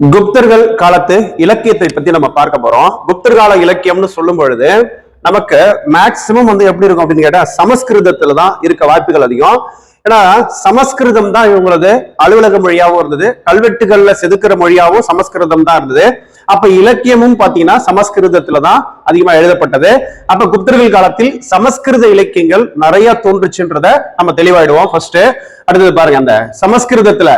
குப்தர்கள் காலத்து இலக்கியத்தை பத்தி நம்ம பார்க்க போறோம். குப்தர் கால இலக்கியம்னு சொல்லும் பொழுது நமக்கு மேக்சிமம் வந்து எப்படி இருக்கும் அப்படின்னு கேட்டா சமஸ்கிருதத்துல தான் இருக்க வாய்ப்புகள் அதிகம். ஏன்னா சமஸ்கிருதம் தான் இவங்களது அலுவலக மொழியாகவும் இருந்தது. கல்வெட்டுகள்ல செதுக்கிற மொழியாகவும் சமஸ்கிருதம் தான் இருந்தது. அப்ப இலக்கியமும் பாத்தீங்கன்னா சமஸ்கிருதத்துல தான் அதிகமா எழுதப்பட்டது. அப்ப குப்தர்கள் காலத்தில் சமஸ்கிருத இலக்கியங்கள் நிறைய தோன்றுச்சுன்றத நம்ம தெளிவாயிடுவோம் ஃபர்ஸ்ட் அடுத்தது பாருங்க அந்த சமஸ்கிருதத்துல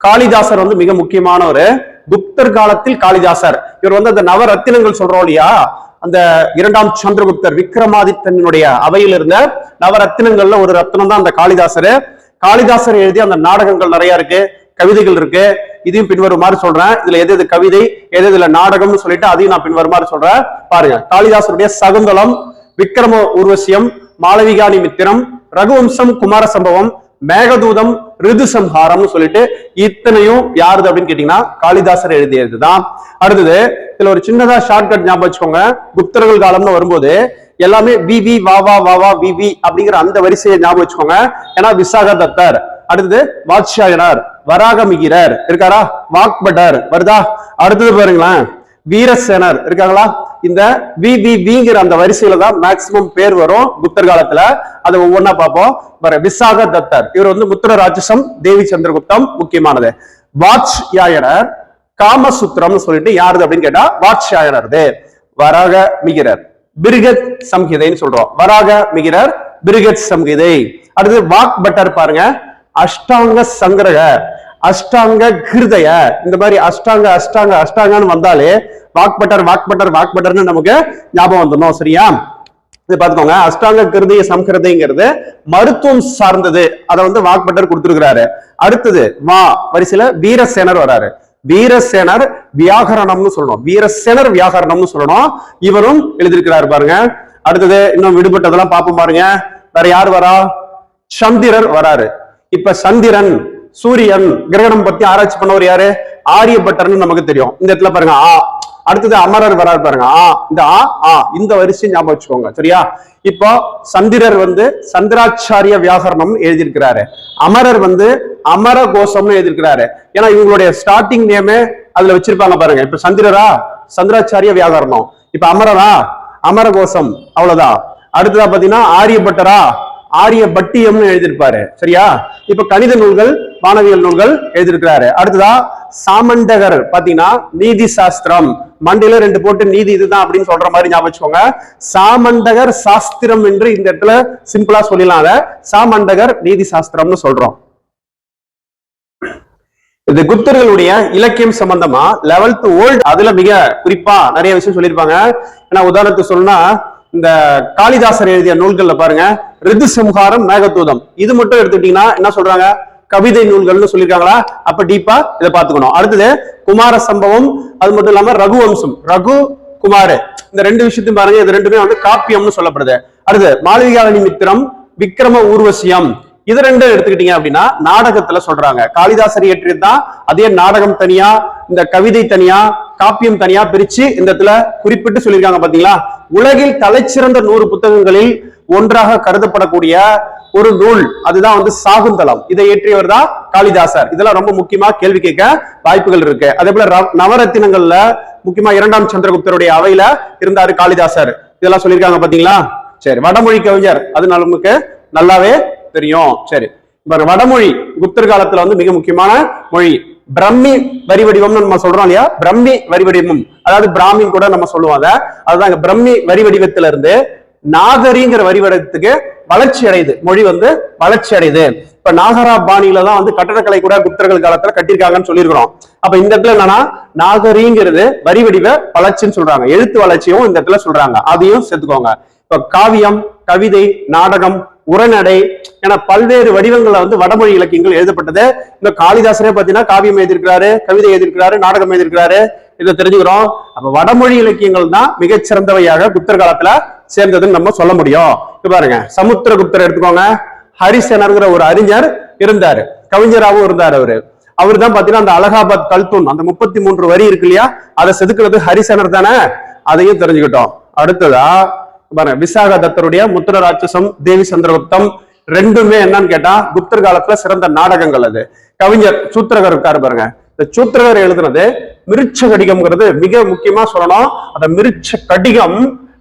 காளிதாசர் வந்து மிக முக்கியமான ஒரு குப்தர் காலத்தில் காளிதாசர். இவர் வந்து அந்த நவரத்தினங்கள் சொல்றோம் இல்லையா? அந்த இரண்டாம் சந்திரகுப்தர் விக்ரமாதித்தனுடைய அவையில் இருந்த நவரத்தினங்கள்ல ஒரு ரத்னம் தான் அந்த காளிதாசர். காளிதாசர் எழுதிய அந்த நாடகங்கள் நிறைய இருக்கு கவிதைகள் இருக்கு. இதையும் பின்வருமாறு சொல்றேன். இதுல எது எது கவிதை எது இதுல நாடகம்னு சொல்லிட்டு அதையும் நான் பின்வருமாறு சொல்றேன். பாருங்க காளிதாசருடைய சகுந்தலம் விக்ரம உர்வசியம் மாளவிகா நிமித்திரம் ரகுவம்சம் குமார சம்பவம் மேகதூதம் ரிது சம்ஹாரம்னு சொல்லிட்டு இத்தனையும் யாருது அப்படின்னு கேட்டீங்கன்னா காளிதாசர் எழுதியதுதான். அடுத்தது இதுல ஒரு சின்னதா ஷார்ட்கட் ஞாபகம் வச்சுக்கோங்க. குப்தர்கள் காலம்னு வரும்போது எல்லாமே வி வி வா வா வா வா வி வி அப்படிங்கிற அந்த வரிசையை ஞாபகம் வச்சுக்கோங்க. ஏன்னா விசாக தத்தர். அடுத்தது வாத்சாயனர் வராகமிகிரர். இருக்காரா? வாக்பட்டர். வருதா? அடுத்தது பாருங்களேன். வீரசேனர். இருக்காங்களா? இந்த வி வி விங்கிற அந்த வரிசையில தான் மேக்சிமம் பேர் வரும் புத்தர் காலத்துல. அதை ஒவ்வொன்னா பார்ப்போம். வர விசாக தத்தர். இவர் வந்து முத்திர ராட்சசம் தேவி சந்திரகுப்தம் முக்கியமானது. வாட்ச் யாயனர் காமசூத்திரம்னு சொல்லிட்டு யாருது அப்படின்னு கேட்டா வாட்ச்யாயனர்து வராக மிகிரர். பிரிகத் சம்ஹிதைன்னு சொல்றோம். வராக மிகிரர் பிரிகத் சம்ஹிதை. அடுத்து வாக் பட்டர் பாருங்க. அஷ்டாங்க சங்கிரக. அஷ்டாங்க கிருதய. இந்த மாதிரி அஷ்டாங்க அஷ்டாங்க அஷ்டாங்கன்னு வந்தாலே வாக்பட்டர் வாக்பட்டர் வாக்பட்டர்னு நமக்கு ஞாபகம் வந்துடணும் சரியா? இது பார்த்துக்கோங்க. அஷ்டாங்க கிருதிய சம்கிருதைங்கிறது மருத்துவம் சார்ந்தது. அதை வந்து வாக்பட்டர் கொடுத்துருக்கிறாரு. அடுத்தது வா வரிசையில வீரசேனர் வராரு. வீரசேனர் வியாகரணம்னு சொல்லணும். வீரசேனர் வியாகரணம்னு சொல்லணும். இவரும் எழுதியிருக்கிறாரு பாருங்க. அடுத்தது இன்னும் விடுபட்டதெல்லாம் பார்ப்போம் பாருங்க. வேற யார் வரா? சந்திரர் வராரு. இப்ப சந்திரன் சூரியன் கிரகணம் பத்தி ஆராய்ச்சி பண்ணவர் யாரு? ஆரியபட்டர்னு நமக்கு தெரியும். இந்த இடத்துல பாருங்க ஆ. அடுத்தது அமரர் வராரு பாருங்க ஆ. இந்த ஆ ஆ. இந்த வரிசை ஞாபகம் வச்சுக்கோங்க சரியா? இப்போ சந்திரர் வந்து சந்திராச்சாரிய வியாகரணம் எழுதியிருக்கிறாரு. அமரர் வந்து அமர கோஷம்னு எழுதியிருக்கிறாரு. ஏன்னா இவங்களுடைய ஸ்டார்டிங் நேமே அதுல வச்சிருப்பாங்க பாருங்க. இப்ப சந்திரரா? சந்திராச்சாரிய வியாகரணம். இப்ப அமரரா? அமர கோஷம். அவ்வளவுதான். அடுத்ததா பாத்தீங்கன்னா ஆரியபட்டரா ஆரிய பட்டியம்னு எழுதியிருப்பாரு. சரியா? இப்ப கணித நூல்கள் வானவியல் நூல்கள் எழுதியிருக்கிறாரு. அடுத்ததா சாமண்டகர் பாத்தீங்கன்னா நீதி சாஸ்திரம் மண்டையில ரெண்டு போட்டு நீதி இதுதான் அப்படின்னு சொல்ற மாதிரி ஞாபகம் வச்சுக்கோங்க. சாமண்டகர் சாஸ்திரம் என்று இந்த இடத்துல சிம்பிளா சொல்லிடலாம் அதை. சாமண்டகர் நீதி சாஸ்திரம்னு சொல்றோம். இது குப்தர்களுடைய இலக்கியம் சம்பந்தமா லெவல்த் ஓல்டு அதுல மிக குறிப்பா நிறைய விஷயம் சொல்லியிருப்பாங்க. ஏன்னா உதாரணத்துக்கு சொன்னா இந்த காளிதாசர் எழுதிய நூல்கள்ல பாருங்க ரிது சம்ஹாரம் மேகதூதம். இது மட்டும் எடுத்துக்கிட்டீங்கன்னா என்ன சொல்றாங்க? கவிதை நூல்கள்னு சொல்லியிருக்காங்களா? அப்ப டீப்பா இதை பாத்துக்கணும் அடுத்தது குமார சம்பவம் அது மட்டும் இல்லாம ரகுவம்சம். ரகு குமார். இந்த ரெண்டு விஷயத்தையும் பாருங்க இது ரெண்டுமே வந்து காப்பியம்னு சொல்லப்படுது. அடுத்து மாளவிகாவணி மித்திரம் விக்ரம ஊர்வசியம். இது ரெண்டும் எடுத்துக்கிட்டீங்க அப்படின்னா நாடகத்துல சொல்றாங்க. காளிதாசர் இயற்றியதுதான் அதே நாடகம் தனியா இந்த கவிதை தனியா காப்பியம் தனியா பிரிச்சு இந்த இடத்துல குறிப்பிட்டு சொல்லியிருக்காங்க பாத்தீங்களா? உலகில் தலைச்சிறந்த நூறு புத்தகங்களில் ஒன்றாக கருதப்படக்கூடிய ஒரு நூல் அதுதான் வந்து சாகுந்தலம். இதை இயற்றியவர் தான் காளிதாசர். இதெல்லாம் ரொம்ப முக்கியமா கேள்வி கேட்க வாய்ப்புகள் இருக்கு. அதே போல ரவ- நவரத்தினங்கள்ல முக்கியமா இரண்டாம் சந்திரகுப்தருடைய அவையில இருந்தாரு காளிதாசர். இதெல்லாம் சொல்லியிருக்காங்க பாத்தீங்களா? சரி வடமொழி கவிஞர். அது நமக்கு நல்லாவே தெரியும். சரி. இப்ப வடமொழி குப்தர் காலத்துல வந்து மிக முக்கியமான மொழி. பிரம்மி வரி வடிவம்னு நம்ம சொல்றோம் இல்லையா? பிரம்மி வரி வடிவம். அதாவது பிராமின் கூட நம்ம சொல்லுவோம் அதை. அதுதான் பிரம்மி வரி வடிவத்துல இருந்து நாகரிங்கிற வரி வடிவத்துக்கு வளர்ச்சி அடையுது. மொழி வந்து வளர்ச்சி அடையுது. இப்ப நாகரா பாணியில தான் வந்து கட்டடக்கலை கூட குப்தர்கள் காலத்துல கட்டியிருக்காங்கன்னு சொல்லியிருக்கிறோம். அப்ப இந்த இடத்துல என்னன்னா நாகரிங்கிறது வரி வடிவ வளர்ச்சின்னு சொல்றாங்க. எழுத்து வளர்ச்சியும் இந்த இடத்துல சொல்றாங்க. அதையும் சேர்த்துக்கோங்க. இப்ப காவியம் கவிதை நாடகம் உரநடை என பல்வேறு வடிவங்கள்ல வந்து வடமொழி இலக்கியங்கள் எழுதப்பட்டது. இந்த காளிதாசரே பாத்தீங்கன்னா காவியம் எழுதியிருக்கிறாரு கவிதை எழுதியிருக்கிறாரு நாடகம் எழுதியிருக்கிறாரு. இதை தெரிஞ்சுக்கிறோம். அப்ப வடமொழி இலக்கியங்கள் தான் மிகச்சிறந்தவையாக குப்தர் காலத்துல சேர்ந்ததுன்னு நம்ம சொல்ல முடியும். இப்ப பாருங்க சமுத்திரகுப்தர் எடுத்துக்கோங்க. ஹரிசேனர்ங்கிற ஒரு அறிஞர் இருந்தாரு. கவிஞராகவும் இருந்தார் அவரு. அவர் தான் பாத்தீங்கன்னா அந்த அலகாபாத் கல்தூன் அந்த முப்பத்தி மூன்று வரி இருக்கு இல்லையா? அதை செதுக்குறது ஹரிசேனர் தானே? அதையும் தெரிஞ்சுக்கிட்டோம். அடுத்ததா பாருங்க விசாக தத்தருடைய முத்திர ராட்சசம் தேவி சந்திரகுப்தம் ரெண்டுமே என்னன்னு கேட்டா குப்தர் காலத்துல சிறந்த நாடகங்கள் அது. கவிஞர் சூத்திரகர் இருக்காரு பாருங்க. இந்த சூத்திரகர் எழுதுனது மிருச்ச கடிகம்ங்கிறது மிக முக்கியமா சொல்லணும். அந்த மிருச்ச கடிகம்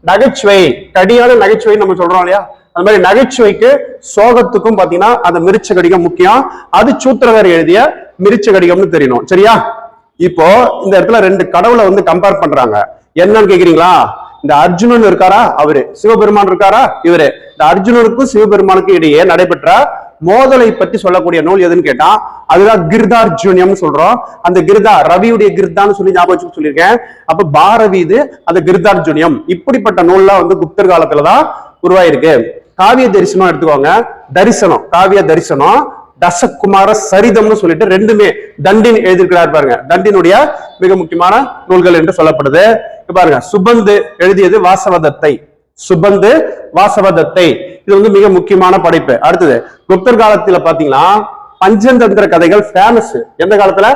நகைச்சுவை கடியான நகைச்சுவை நம்ம சொல்றோம் இல்லையா? அந்த மாதிரி நகைச்சுவைக்கு சோகத்துக்கும் பாத்தீங்கன்னா அந்த மிருச்ச கடிகம் முக்கியம். அது சூத்திரகர் எழுதிய மிருச்ச கடிகம்னு தெரியணும். சரியா? இப்போ இந்த இடத்துல ரெண்டு கடவுளை வந்து கம்பேர் பண்றாங்க. என்னன்னு கேக்குறீங்களா? இந்த அர்ஜுனன் இருக்காரா? அவரு. சிவபெருமான் இருக்காரா? இவரு. இந்த அர்ஜுனனுக்கும் சிவபெருமானுக்கும் இடையே நடைபெற்ற மோதலை பத்தி சொல்லக்கூடிய நூல் எதுன்னு கேட்டா அதுதான் கிருதார்ஜுனியம் சொல்றோம். அந்த கிருதா ரவியுடைய கிருதான்னு சொல்லி ஞாபகம் சொல்லியிருக்கேன். அப்ப பாரவி இது அந்த கிருதார்ஜுனியம். இப்படிப்பட்ட நூல்லாம் வந்து குப்தர் காலத்துலதான் உருவாயிருக்கு. காவிய தரிசனம் எடுத்துக்கோங்க. தரிசனம். காவிய தரிசனம் தசகுமார சரிதம்னு சொல்லிட்டு ரெண்டுமே தண்டின் எழுதியிருக்கிறார் பாருங்க. தண்டினுடைய மிக முக்கியமான நூல்கள் என்று சொல்லப்படுது. பாருங்க சுபந்து எழுதியது வாசவதத்தை. சுபந்து வாசவதத்தை. இது வந்து மிக முக்கியமான படைப்பு. அடுத்தது குப்தர் காலத்துல பாத்தீங்கன்னா பஞ்சதந்திர கதைகள் ஃபேமஸ் எந்த காலத்துல?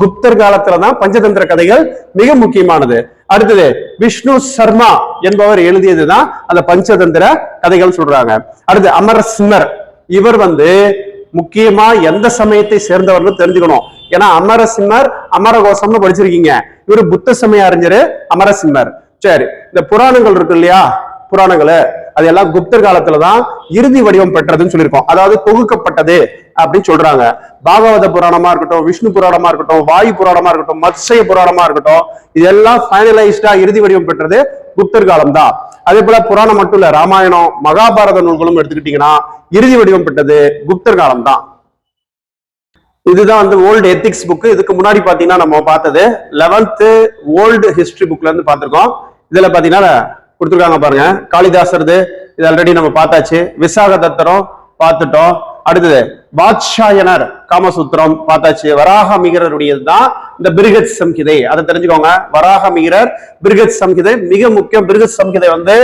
குப்தர் காலத்துல தான் பஞ்சதந்திர கதைகள் மிக முக்கியமானது. அடுத்தது விஷ்ணு சர்மா என்பவர் எழுதியதுதான் அந்த பஞ்சதந்திர கதைகள் சொல்றாங்க. அடுத்து அமரசிம்மர். இவர் வந்து முக்கியமா எந்த சமயத்தை சேர்ந்தவர்னு தெரிஞ்சுக்கணும். ஏன்னா அமரசிம்மர் அமரகோசம்னு படிச்சிருக்கீங்க. இவரு புத்த சமய அறிஞர் அமரசிம்மர் சரி இந்த புராணங்கள் இருக்கு இல்லையா? புராணங்கள். அதெல்லாம் குப்தர் காலத்துல தான் இறுதி வடிவம் பெற்றதுன்னு சொல்லியிருக்கோம். அதாவது தொகுக்கப்பட்டது அப்படின்னு சொல்றாங்க. பாகவத புராணமா இருக்கட்டும் விஷ்ணு புராணமா இருக்கட்டும் வாயு புராணமா இருக்கட்டும் மத்சய புராணமா இருக்கட்டும் இதெல்லாம் ஃபைனலைஸ்டா இறுதி வடிவம் பெற்றது குப்தர் காலம் தான் அதே போல புராணம் மட்டும் இல்ல ராமாயணம் மகாபாரத நூல்களும் எடுத்துக்கிட்டீங்கன்னா இறுதி வடிவம் பெற்றது குப்தர் காலம் தான் இதுதான் வந்து ஓல்டு எத்திக்ஸ் புக் இதுக்கு முன்னாடி பாத்தீங்கன்னா நம்ம பார்த்தது லெவன்த்து ஓல்டு ஹிஸ்டரி புக்ல இருந்து பார்த்திருக்கோம். இதுல பாத்தீங்கன்னா கொடுத்துருக்காங்க பாருங்க. காளிதாசர் இது ஆல்ரெடி நம்ம பார்த்தாச்சு. விசாக தத்தரம் பார்த்துட்டோம். அடுத்தது பாத்ஷாயனர் காமசூத்திரம் பார்த்தாச்சு. வராக மிகரருடையது தான் இந்த பிருகத் சம்ஹிதை. அதை தெரிஞ்சுக்கோங்க. வராக மிகரர் பிருகத் சம்ஹிதை மிக முக்கியம் பிருகத் சம்ஹிதை வந்து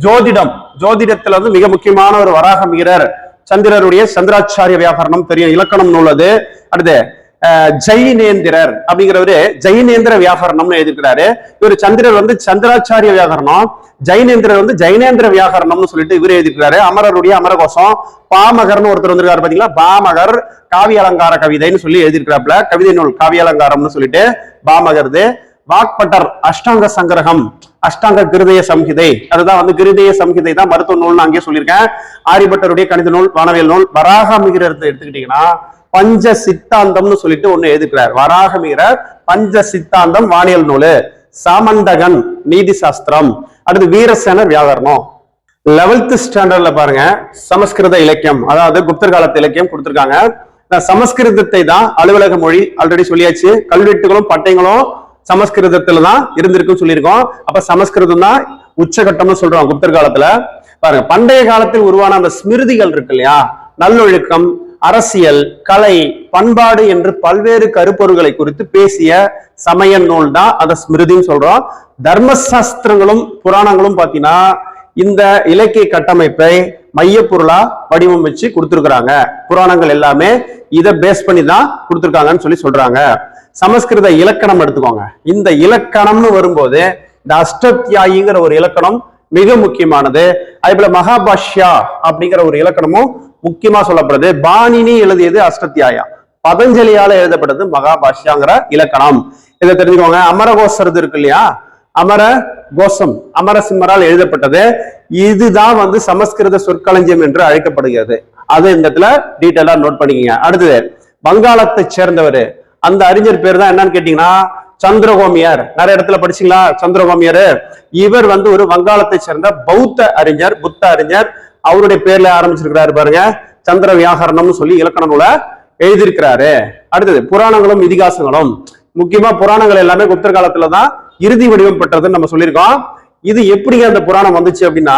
ஜோதிடம். ஜோதிடத்துல வந்து மிக முக்கியமான ஒரு வராக மிகரர் சந்திரருடைய சந்திராச்சாரிய வியாகரணம் தெரியும். இலக்கணம் நூல் அது. அடுத்து ஜெயினேந்திரர் அப்படிங்கிறவரு ஜெயினேந்திர வியாகரணம்னு எழுதியிருக்கிறாரு. இவர் சந்திரர் வந்து சந்திராச்சாரிய வியாகரணம். ஜெயினேந்திரர் வந்து ஜெயினேந்திர வியாகரணம்னு சொல்லிட்டு இவர் எழுதியிருக்கிறாரு. அமரருடைய அமரகோஷம். பாமகர்னு ஒருத்தர் வந்திருக்காரு பாத்தீங்களா? பாமகர் காவிய அலங்கார கவிதைன்னு சொல்லி எழுதியிருக்கிறாப்ல கவிதை நூல் காவிய அலங்காரம்னு சொல்லிட்டு பாமகர்து. வாக்பட்டர் அஷ்டாங்க சங்கிரகம் அஷ்டாங்க கிருதய சம்ஹிதை. அதுதான் வந்து கிருதய சம்ஹிதை தான் மருத்துவ நூல்னு அங்கேயே சொல்லியிருக்கேன். ஆரிபட்டருடைய கணித நூல் வானவியல் நூல். வராகமிகிறத எடுத்துக்கிட்டீங்கன்னா பஞ்ச சித்தாந்தம்னு சொல்லிட்டு ஒண்ணு எழுதிக்கிறார் வராகமீரர் பஞ்ச சித்தாந்தம் வானியல் நூலு. சாமந்தகன் நீதி சாஸ்திரம் அடுத்து வீரசேனர் வியாகரணம். லெவல்த் ஸ்டாண்டர்ட்ல பாருங்க சமஸ்கிருத இலக்கியம். அதாவது குப்தர் காலத்து இலக்கியம் கொடுத்துருக்காங்க. சமஸ்கிருதத்தை தான் அலுவலக மொழி ஆல்ரெடி சொல்லியாச்சு. கல்வெட்டுகளும் பட்டைங்களும் சமஸ்கிருதத்துல தான் இருந்திருக்குன்னு சொல்லியிருக்கோம். அப்ப சமஸ்கிருதம் தான் உச்சகட்டம்னு சொல்றோம் குப்தர் காலத்துல. பாருங்க பண்டைய காலத்தில் உருவான அந்த ஸ்மிருதிகள் இருக்கு இல்லையா? நல்லொழுக்கம் அரசியல் கலை பண்பாடு என்று பல்வேறு கருப்பொருள்களை குறித்து பேசிய சமய நூல் தான் அதை ஸ்மிருதின்னு சொல்றோம். தர்மசாஸ்திரங்களும் புராணங்களும் பார்த்தீங்கன்னா இந்த இலக்கிய கட்டமைப்பை மையப்பொருளா வடிவமைச்சு கொடுத்துருக்குறாங்க. புராணங்கள் எல்லாமே இதை பேஸ் பண்ணி தான் கொடுத்துருக்காங்கன்னு சொல்லி சொல்றாங்க. சமஸ்கிருத இலக்கணம் எடுத்துக்கோங்க. இந்த இலக்கணம்னு வரும்போது இந்த அஷ்டத்தியாயிங்கிற ஒரு இலக்கணம் மிக முக்கியமானது. அதே போல மகாபாஷ்யா அப்படிங்கிற ஒரு இலக்கணமும் முக்கியமா சொல்லப்படுது பாணினி எழுதியது அஷ்டத்தியாயா பதஞ்சலியால எழுதப்பட்டது மகாபாஷ்யாங்கிற இலக்கணம். இதை தெரிஞ்சுக்கோங்க. அமரகோசரது இருக்கு இல்லையா? அமர கோஷம் அமரசிம்மரால் எழுதப்பட்டது. இதுதான் வந்து சமஸ்கிருத சொற்களஞ்சியம் என்று அழைக்கப்படுகிறது. அது இந்த இடத்துல டீட்டெயிலா நோட் பண்ணிக்கங்க. அடுத்தது வங்காளத்தை சேர்ந்தவர். அந்த அறிஞர் பேர் தான் என்னன்னு கேட்டீங்கன்னா சந்திரகோமியர். நிறைய இடத்துல படிச்சீங்களா? சந்திரகோமியர். இவர் வந்து ஒரு வங்காளத்தை சேர்ந்த பௌத்த அறிஞர் புத்த அறிஞர். அவருடைய பேர்ல ஆரம்பிச்சிருக்கிறாரு பாருங்க. சந்திர வியாகரணம்னு சொல்லி இலக்கண நூலை எழுதியிருக்கிறாரு. அடுத்தது புராணங்களும் இதிகாசங்களும். முக்கியமா புராணங்கள் எல்லாமே குப்தர் காலத்துல தான் இறுதி வடிவம் பெற்றதுன்னு நம்ம சொல்லியிருக்கோம். இது எப்படிங்க அந்த புராணம் வந்துச்சு அப்படின்னா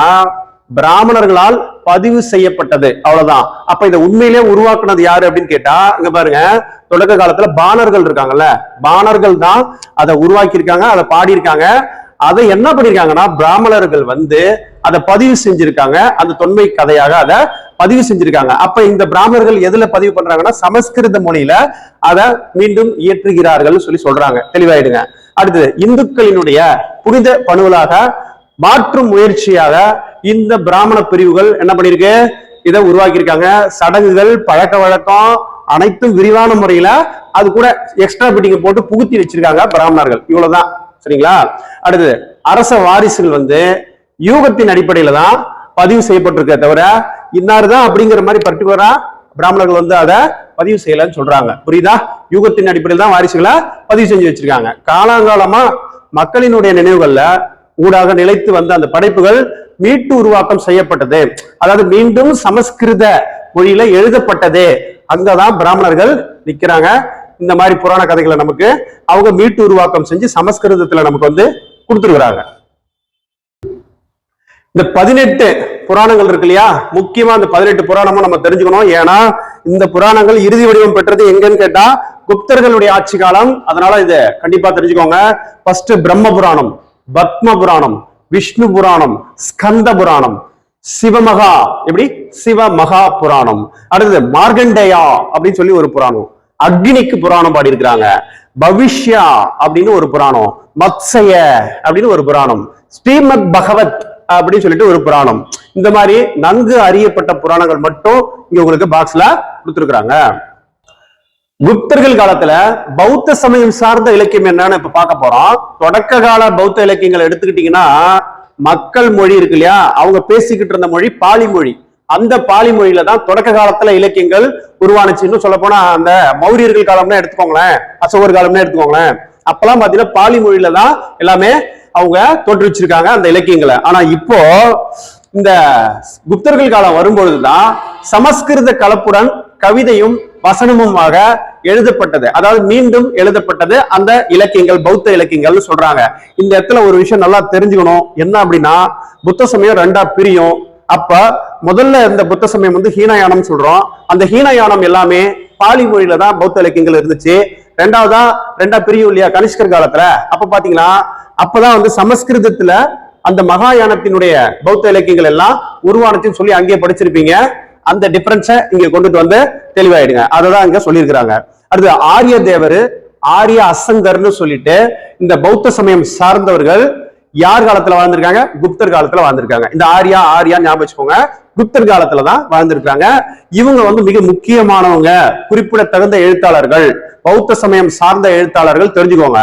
பிராமணர்களால் பதிவு செய்யப்பட்டது. அவ்வளவுதான். அப்ப இதை உண்மையிலே உருவாக்குனது யாரு அப்படின்னு கேட்டா இங்க பாருங்க தொடக்க காலத்துல பாணர்கள் இருக்காங்கல்ல. பாணர்கள் தான் அதை உருவாக்கி இருக்காங்க அதை பாடியிருக்காங்க. அதை என்ன பண்ணிருக்காங்கன்னா பிராமணர்கள் வந்து அதை பதிவு செஞ்சிருக்காங்க. அந்த தொன்மை கதையாக அதை பதிவு செஞ்சிருக்காங்க. அப்ப இந்த பிராமணர்கள் எதுல பதிவு பண்றாங்கன்னா சமஸ்கிருத மொழியில அதை மீண்டும் இயற்றுகிறார்கள் சொல்லி சொல்றாங்க. தெளிவாயிடுங்க. அடுத்தது இந்துக்களினுடைய புனித பணுவலாக மாற்றும் முயற்சியாக இந்த பிராமண பிரிவுகள் என்ன பண்ணிருக்கு இதை உருவாக்கியிருக்காங்க. சடங்குகள் பழக்க வழக்கம் அனைத்தும் விரிவான முறையில அது கூட எக்ஸ்ட்ரா பிட்டிங்க போட்டு புகுத்தி வச்சிருக்காங்க பிராமணர்கள். இவ்வளவுதான். சரிங்களா? அடுத்தது அரச வாரிசுகள் வந்து யூகத்தின் அடிப்படையில தான் பதிவு செய்யப்பட்டிருக்கே தவிர இன்னார் தான் அப்படிங்கிற மாதிரி பர்டிகுலரா பிராமணர்கள் வந்து அதை பதிவு செய்யலன்னு சொல்றாங்க. புரியுதா? யூகத்தின் அடிப்படையில் தான் வாரிசுகளை பதிவு செஞ்சு வச்சிருக்காங்க. காலாங்காலமா மக்களினுடைய நினைவுகள்ல ஊடாக நிலைத்து வந்த அந்த படைப்புகள் மீட்டு உருவாக்கம் செய்யப்பட்டது. அதாவது மீண்டும் சமஸ்கிருத மொழியில எழுதப்பட்டது. அங்கதான் பிராமணர்கள் நிக்கிறாங்க. இந்த மாதிரி புராண கதைகளை நமக்கு அவங்க மீட்டு உருவாக்கம் செஞ்சு சமஸ்கிருதத்துல நமக்கு வந்து கொடுத்துருக்குறாங்க. இந்த பதினெட்டு புராணங்கள் இருக்கு இல்லையா? முக்கியமா இந்த பதினெட்டு புராணமும் நம்ம தெரிஞ்சுக்கணும். ஏன்னா இந்த புராணங்கள் இறுதி வடிவம் பெற்றது எங்கன்னு கேட்டா குப்தர்களுடைய ஆட்சி காலம். அதனால இதை கண்டிப்பா தெரிஞ்சுக்கோங்க. ஃபர்ஸ்ட் பிரம்ம புராணம் பத்ம புராணம் விஷ்ணு புராணம் ஸ்கந்த புராணம் சிவமகா எப்படி? சிவமகா புராணம். அடுத்தது மார்கண்டேயா அப்படின்னு சொல்லி ஒரு புராணம். அக்னிக்கு புராணம் பாடியிருக்கிறாங்க. பவிஷ்யா அப்படின்னு ஒரு புராணம் மத்சய அப்படின்னு ஒரு புராணம் ஸ்ரீமத் பகவத் அப்படின்னு சொல்லிட்டு ஒரு புராணம். இந்த மாதிரி நன்கு அறியப்பட்ட புராணங்கள் மட்டும் இங்க உங்களுக்கு பாக்ஸ்ல கொடுத்துருக்குறாங்க. குப்தர்கள் காலத்துல பௌத்த சமயம் சார்ந்த இலக்கியம் என்னன்னு இப்ப பார்க்க போறோம். தொடக்க கால பௌத்த இலக்கியங்களை எடுத்துக்கிட்டீங்கன்னா மக்கள் மொழி இருக்கு இல்லையா? அவங்க பேசிக்கிட்டு இருந்த மொழி பாலி மொழி அந்த பாலி மொழியில தான் தொடக்க காலத்துல இலக்கியங்கள் உருவானுச்சு இன்னும் சொல்ல போனா அந்த மௌரியர்கள் காலம்னா எடுத்துக்கோங்களேன் அசோகர் காலம்னா எடுத்துக்கோங்களேன். அப்பெல்லாம் பாத்தீங்கன்னா பாலி மொழியில தான் எல்லாமே அவங்க தோற்றுவிச்சிருக்காங்க அந்த இலக்கியங்களை. ஆனா இப்போ இந்த குப்தர்கள் காலம் வரும்பொழுதுதான் சமஸ்கிருத கலப்புடன் கவிதையும் வசனமுமாக எழுதப்பட்டது. அதாவது மீண்டும் எழுதப்பட்டது அந்த இலக்கியங்கள் பௌத்த இலக்கியங்கள்னு சொல்றாங்க. இந்த இடத்துல ஒரு விஷயம் நல்லா தெரிஞ்சுக்கணும். என்ன அப்படின்னா புத்த சமயம் ரெண்டா பிரியும். அப்ப முதல்ல இந்த புத்த சமயம் வந்து ஹீனயானம் சொல்றோம். அந்த ஹீனயானம் எல்லாமே பாலி மொழியில தான் பௌத்த இலக்கியங்கள் இருந்துச்சு. ரெண்டாவதா ரெண்டா பிரியும் இல்லையா? கனிஷ்கர் காலத்துல. அப்ப பாத்தீங்கன்னா அப்பதான் வந்து சமஸ்கிருதத்துல அந்த மகாயானத்தினுடைய பௌத்த இலக்கியங்கள் எல்லாம் உருவானச்சுன்னு சொல்லி அங்கேயே படிச்சிருப்பீங்க. அந்த டிஃபரன்ஸை இங்க கொண்டுட்டு வந்து தெளிவாயிடுங்க. அததான் இங்க சொல்லியிருக்கிறாங்க. அடுத்து ஆரிய தேவர் ஆரிய அசங்கர்னு சொல்லிட்டு இந்த பௌத்த சமயம் சார்ந்தவர்கள் யார் காலத்துல வாழ்ந்திருக்காங்க? குப்தர் காலத்துல வாழ்ந்திருக்காங்க. இந்த ஆரியா ஆரியா ஞாபகம் வச்சுக்கோங்க. குப்தர் காலத்துல தான் வாழ்ந்திருக்காங்க இவங்க வந்து மிக முக்கியமானவங்க. குறிப்பிடத்தகுந்த எழுத்தாளர்கள். பௌத்த சமயம் சார்ந்த எழுத்தாளர்கள் தெரிஞ்சுக்கோங்க.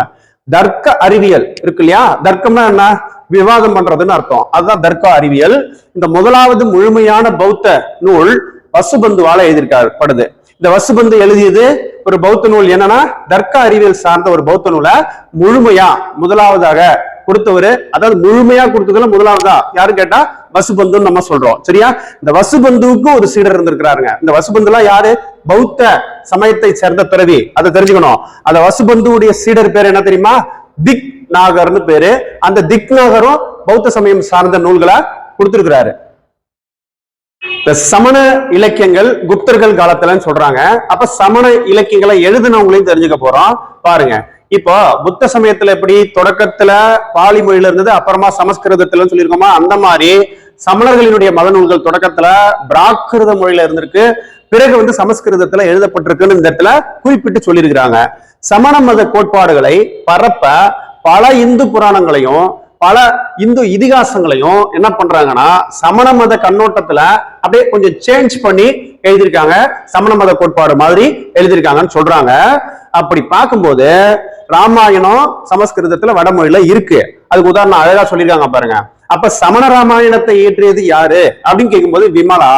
தர்க்க அறிவியல் இருக்கு இல்லையா? தர்க்கம்னா என்ன? விவாதம் பண்றதுன்னு அர்த்தம். அதுதான் தர்க்க அறிவியல். இந்த முதலாவது முழுமையான பௌத்த நூல் வசுபந்துவால எழுதியிருக்கப்படுது. இந்த வசுபந்து எழுதியது ஒரு பௌத்த நூல் என்னன்னா தர்க்க அறிவியல் சார்ந்த ஒரு பௌத்த நூலை முழுமையா முதலாவதாக கொடுத்தவர் அதாவது முழுமையா கொடுத்ததுல முதலாவதா? யாரு கேட்டா வசுபந்துன்னு நம்ம சொல்றோம். சரியா? இந்த வசுபந்துவுக்கு ஒரு சீடர் இருந்திருக்கிறாருங்க. இந்த வசுபந்துலாம் யாரு? பௌத்த சமயத்தை சேர்ந்த பிறவி அதை தெரிஞ்சுக்கணும். அந்த வசுபந்துவுடைய சீடர் பேர் என்ன தெரியுமா? திக் நாகர்னு பேரு. அந்த திக் நாகரும் பௌத்த சமயம் சார்ந்த நூல்களை கொடுத்திருக்கிறாரு. இந்த சமண இலக்கியங்கள் குப்தர்கள் காலத்துலன்னு சொல்றாங்க. அப்ப சமண இலக்கியங்களை எழுதினவங்களையும் தெரிஞ்சுக்க போறோம். பாருங்க. இப்போ புத்த சமயத்துல எப்படி தொடக்கத்துல பாலி மொழியில இருந்தது அப்புறமா சமஸ்கிருதத்துல சொல்லியிருக்கோமா? அந்த மாதிரி சமணர்களினுடைய மத நூல்கள் தொடக்கத்துல பிராகிருத மொழியில இருந்திருக்கு. பிறகு வந்து சமஸ்கிருதத்துல எழுதப்பட்டிருக்குன்னு இந்த இடத்துல குறிப்பிட்டு சொல்லியிருக்கிறாங்க. சமண மத கோட்பாடுகளை பரப்ப பல இந்து புராணங்களையும் பல இந்து இதிகாசங்களையும் என்ன பண்றாங்கன்னா சமண மத கண்ணோட்டத்துல அப்படியே கொஞ்சம் சேஞ்ச் பண்ணி எழுதியிருக்காங்க. சமண மத கோட்பாடு மாதிரி எழுதியிருக்காங்கன்னு சொல்றாங்க. அப்படி பார்க்கும்போது ராமாயணம் சமஸ்கிருதத்துல வடமொழியில இருக்கு. அதுக்கு உதாரணம் அழகா சொல்லியிருக்காங்க பாருங்க. அப்ப சமண ராமாயணத்தை இயற்றியது யாரு? அப்படின்னு கேட்கும்போது விமலா.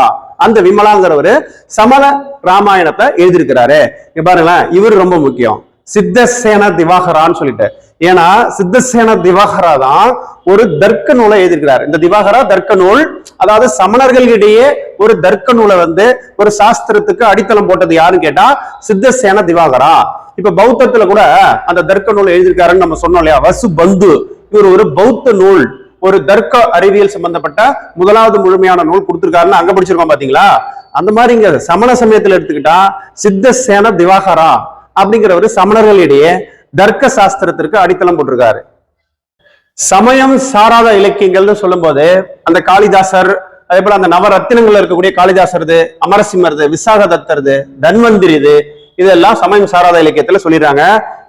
அந்த விமலாங்கிறவரு சமண ராமாயணத்தை எழுதியிருக்கிறாரு. இங்க பாருங்களேன் இவர் ரொம்ப முக்கியம். சித்தசேன திவாகரான்னு சொல்லிட்டு. ஏன்னா சித்தசேன திவாகரா தான் ஒரு தர்க்க நூலை எழுதியிருக்கிறார். இந்த திவாகரா தர்க்க நூல் அதாவது சமணர்களிடையே ஒரு தர்க்க நூலை வந்து ஒரு சாஸ்திரத்துக்கு அடித்தளம் போட்டது யாருன்னு கேட்டா சித்தசேன திவாகரா. இப்ப பௌத்தத்துல கூட அந்த தர்க்க நூல் எழுதியிருக்காருன்னு நம்ம சொன்னோம் இல்லையா? வசு பந்து. இவர் ஒரு பௌத்த நூல். ஒரு தர்க்க அறிவியல் சம்பந்தப்பட்ட முதலாவது முழுமையான நூல் கொடுத்துருக்காருன்னு அங்க படிச்சிருக்கோம் பாத்தீங்களா? அந்த மாதிரி இங்க சமண சமயத்துல எடுத்துக்கிட்டா சித்தசேன திவாகரா அப்படிங்கிறவர் சமணர்களிடையே தர்க்க சாஸ்திரத்திற்கு அடித்தளம் போட்டிருக்காரு. சமயம் சாராத இலக்கியங்கள்னு சொல்லும்போது அந்த காளிதாசர் அதே போல அந்த நவரத்தினங்கள்ல இருக்கக்கூடிய காளிதாசருது அமரசிம்மருது விசாக விசாகதத்தரது தன்வந்திரிது இதெல்லாம் சமயம் சாராத இலக்கியத்துல சொல்லிடுறாங்க.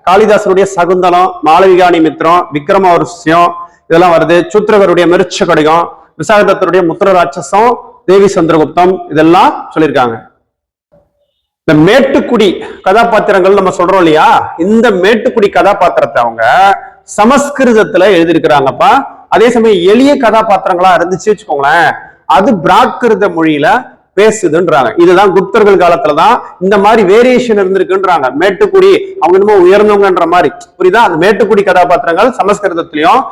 காளிதாசருடைய சகுந்தலம் மாளவிகாணி மித்திரம் விக்ரமவர்சியம் இதெல்லாம் வருது. சூத்ரகருடைய மெருச்ச கடிகம் விசாகதத்தருடைய முத்திர ராட்சசம் தேவி சந்திரகுப்தம் இதெல்லாம் சொல்லியிருக்காங்க. இந்த மேட்டுக்குடி கதாபாத்திரங்கள் நம்ம சொல்றோம் இல்லையா? இந்த மேட்டுக்குடி கதாபாத்திரத்தை அவங்க சமஸ்கிருதத்துல எழுதியிருக்கிறாங்கப்பா. அதே சமயம் எளிய கதாபாத்திரங்களா இருந்துச்சு வச்சுக்கோங்களேன். அது பிராகிருத மொழியில பேசுதுன்றாங்க. இதுதான் குப்தர்கள் காலத்துல தான் இந்த மாதிரி வேரியேஷன் இருந்திருக்குன்றாங்க. மேட்டுக்குடி அவங்க என்னமோ உயர்ந்தவங்கன்ற மாதிரி. புரியுதா? அந்த மேட்டுக்குடி கதாபாத்திரங்கள் சமஸ்கிருதத்திலையும்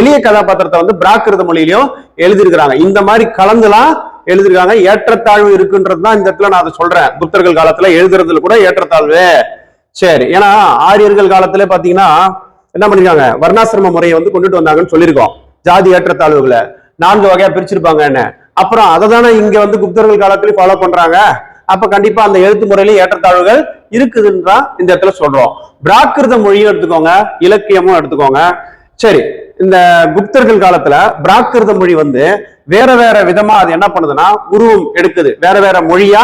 எளிய கதாபாத்திரத்தை வந்து பிராகிருத மொழியிலையும் எழுதியிருக்கிறாங்க. இந்த மாதிரி கலந்துலாம் எழுதிருக்காங்க ஏற்றத்தாழ்வு இருக்குன்றது தான் இந்த இடத்துல நான் அதை சொல்றேன். புத்தர்கள் காலத்துல எழுதுறதுல கூட ஏற்றத்தாழ்வு. சரி ஏன்னா ஆரியர்கள் காலத்துல பாத்தீங்கன்னா என்ன பண்ணிருக்காங்க? வர்ணாசிரம முறையை வந்து கொண்டுட்டு வந்தாங்கன்னு சொல்லியிருக்கோம். ஜாதி ஏற்றத்தாழ்வுகளை. நான்கு வகையா பிரிச்சிருப்பாங்க என்ன? அப்புறம் அதை தானே இங்க வந்து குப்தர்கள் காலத்துலயும் ஃபாலோ பண்றாங்க. அப்ப கண்டிப்பா அந்த எழுத்து முறையில ஏற்றத்தாழ்வுகள் இருக்குதுன்றா இந்த இடத்துல சொல்றோம். பிராகிருத மொழியும் எடுத்துக்கோங்க இலக்கியமும் எடுத்துக்கோங்க. சரி இந்த குப்தர்கள் காலத்துல பிராகிருத மொழி வந்து வேற வேற விதமா அது என்ன பண்ணுதுன்னா உருவம் எடுக்குது. வேற வேற மொழியா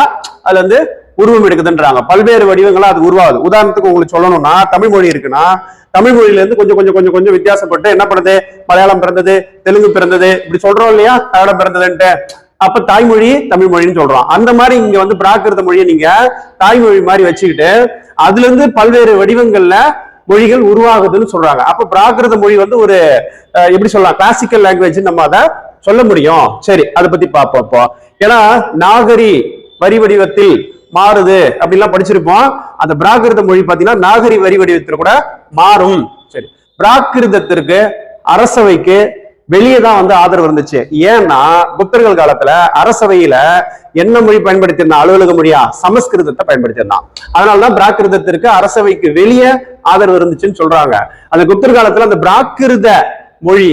அது வந்து உருவம் எடுக்குதுன்றாங்க. பல்வேறு வடிவங்களா அது உருவாகுது. உதாரணத்துக்கு உங்களுக்கு சொல்லணும்னா தமிழ் மொழி இருக்குன்னா தமிழ் மொழியில இருந்து கொஞ்சம் கொஞ்சம் கொஞ்சம் கொஞ்சம் வித்தியாசப்பட்டு என்ன பண்ணுது? மலையாளம் பிறந்தது தெலுங்கு பிறந்தது இப்படி சொல்றோம் இல்லையா? கன்னடம் பிறந்ததுன்ட்டு. அப்ப தாய்மொழி தமிழ் மொழின்னு சொல்றோம். அந்த மாதிரி இங்க வந்து பிராகிருத மொழியை நீங்க தாய்மொழி மாதிரி வச்சுக்கிட்டு அதுல இருந்து பல்வேறு வடிவங்கள்ல மொழிகள் உருவாகுதுன்னு சொல்றாங்க. அப்ப பிராகிருத மொழி வந்து ஒரு எப்படி சொல்லலாம்? கிளாசிக்கல் லாங்குவேஜ் நம்ம அதை சொல்ல முடியும். சரி அதை பத்தி பார்ப்போம் இப்போ. ஏன்னா நாகரி வரி வடிவத்தில் மாறுது அப்படிலாம் படிச்சிருப்போம். அந்த பிராகிருத மொழி பார்த்தீங்கன்னா நாகரி வரி வடிவத்தில் கூட மாறும். சரி. பிராகிருதத்திற்கு அரசவைக்கு வெளியே தான் வந்து ஆதரவு இருந்துச்சு. ஏன்னா புத்தர்கள் காலத்துல அரசவையில என்ன மொழி பயன்படுத்தியிருந்தான்? அலுவலக மொழியா? சமஸ்கிருதத்தை பயன்படுத்தியிருந்தான். அதனாலதான் பிராகிருதத்திற்கு அரசவைக்கு வெளியே ஆதரவு இருந்துச்சுன்னு சொல்றாங்க. அந்த குப்தர் காலத்துல அந்த பிராகிருத மொழி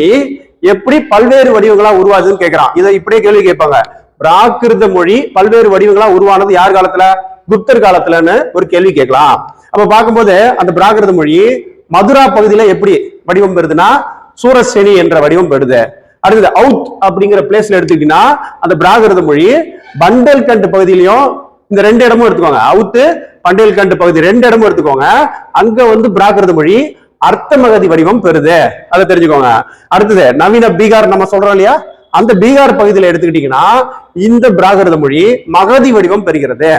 எப்படி பல்வேறு வடிவங்களா உருவாதுன்னு கேட்கிறான் இதை இப்படியே கேள்வி கேட்பாங்க. பிராகிருத மொழி பல்வேறு வடிவங்களா உருவானது யார் காலத்துல? குப்தர் காலத்துலன்னு ஒரு கேள்வி கேட்கலாம். அப்ப பார்க்கும்போது அந்த பிராகிருத மொழி மதுரா பகுதியில எப்படி வடிவம் பெறுதுன்னா சூரசேனி என்ற வடிவம் பெறுது. அடுத்தது அவுத் அப்படிங்கிற பிளேஸ்ல எடுத்துக்கிட்டீங்கன்னா அந்த பிராகிருத மொழி பண்டல்கண்ட் பகுதியிலையும் இந்த ரெண்டு இடமும் எடுத்துக்கோங்க. அவுத்து பண்டேல்கண்ட் பகுதி ரெண்டு இடமும் எடுத்துக்கோங்க. அங்க வந்து பிராகிருத மொழி அர்த்தமகதி வடிவம் பெறுது. அதை தெரிஞ்சுக்கோங்க. அடுத்தது நவீன பீகார் நம்ம சொல்றோம் இல்லையா? அந்த பீகார் பகுதியில எடுத்துக்கிட்டீங்கன்னா இந்த பிராகிருத மொழி மகதி வடிவம் பெறுகிறது.